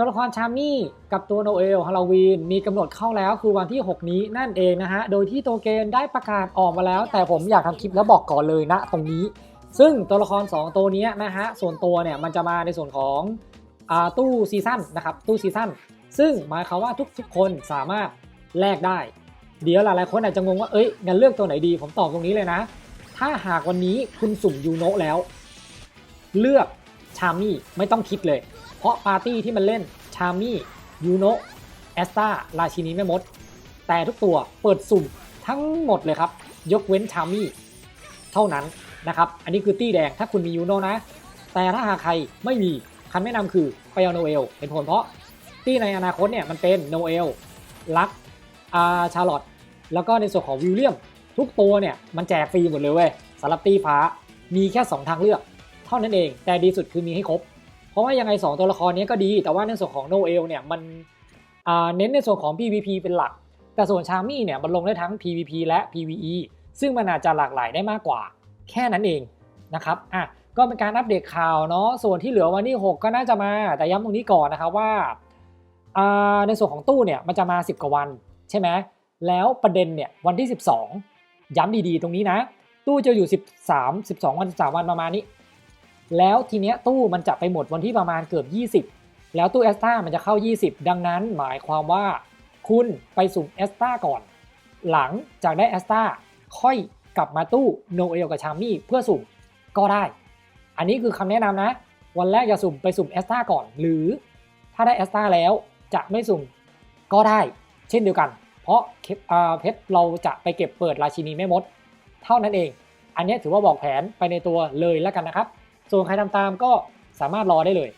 ตัวละครชามี่กับตัวโนเอลฮาโลวีนมีกำหนดเข้าแล้วคือวันที่ 6 นี้นั่นเองนะฮะ โดยที่ตัวเกมได้ประกาศออกมาแล้ว แต่ผมอยากทำคลิปแล้วบอกก่อนเลยนะตรงนี้ ซึ่งตัวละคร 2 ตัวนี้นะฮะ ส่วนตัวเนี่ยมันจะมาในส่วนของอตู้ซีซั่นนะครับ ตู้ซีซั่นซึ่งหมายความว่าทุกๆคนสามารถแลกได้ เดี๋ยวหลายๆคนอาจจะงงว่าเอ้ยงั้นเลือกตัวไหนดี ผมตอบตรงนี้เลยนะ ถ้าหากวันนี้คุณสุ่มยูโนะแล้ว เลือกชามี่ไม่ต้องคิดเลย เพราะปาร์ตี้ที่มันเล่นชามี่ยูโนแอสตาราชินีแม่มด แต่ทุกตัวเปิดสุ่มทั้งหมดเลยครับ ยกเว้นชามี่เท่านั้นนะครับ อันนี้คือตี้แดงถ้าคุณมียูโนนะ แต่ถ้าหากใครไม่มีคำแนะนำคือไปเอาโนเอลเป็นผลเพราะตี้ในอนาคตเนี่ยมันเป็นโนเอลลักอาชาร์ลอตแล้วก็ในส่วนของวิลเลียม ทุกตัวเนี่ยมันแจกฟรีหมดเลยเว้ยสำหรับตีฟ้ามีแค่ 2 ทางเลือก เท่านั้นเอง แต่ดีสุดคือมีให้ครบ เพราะว่ายังไง 2 ตัวละครนี้ก็ดี แต่ว่าในส่วนของโนเอลเนี่ยมันเน้นในส่วนของ PVP เป็นหลัก แต่ส่วนชามี่เนี่ยมันลงได้ทั้ง PVP และ PVE ซึ่งมันอาจจะหลากหลายได้มากกว่า แค่นั้นเองนะครับอะก็เป็นการอัปเดตข่าวเนาะส่วนที่เหลือวันที่ 6 ก็น่าจะมา แต่ย้ำตรงนี้ก่อนนะครับว่าอ่าในส่วนของตู้เนี่ยมันจะมา 10 กว่าวันใช่ไหมแล้วประเด็นเนี่ยวันที่ 12 ย้ำดีๆ ตรงนี้นะ ตู้จะอยู่ 13 12 วัน 13 วันประมาณนี้ แล้วทีเนี้ยตู้มันจะไปหมดวันที่ประมาณเกือบ 20 แล้วตู้แอสตามันจะเข้า 20 ดังนั้นหมายความว่า คุณไปสุ่มแอสตาก่อน หลังจากได้แอสตาค่อยกลับมาตู้โนเอลกับชามี่เพื่อสุ่มก็ได้ อันนี้คือคำแนะนำนะ วันแรกอย่าสุ่มไปสุ่มแอสตาก่อน หรือถ้าได้แอสตาแล้วจะไม่สุ่มก็ได้ เช่นเดียวกัน เพราะเพชรเราจะไปเก็บเปิดราชินีแม่มด เท่านั้นเอง อันนี้ถือว่าบอกแผนไปในตัวเลยแล้วกันนะครับ ส่วนใครทำตามก็สามารถรอได้เลย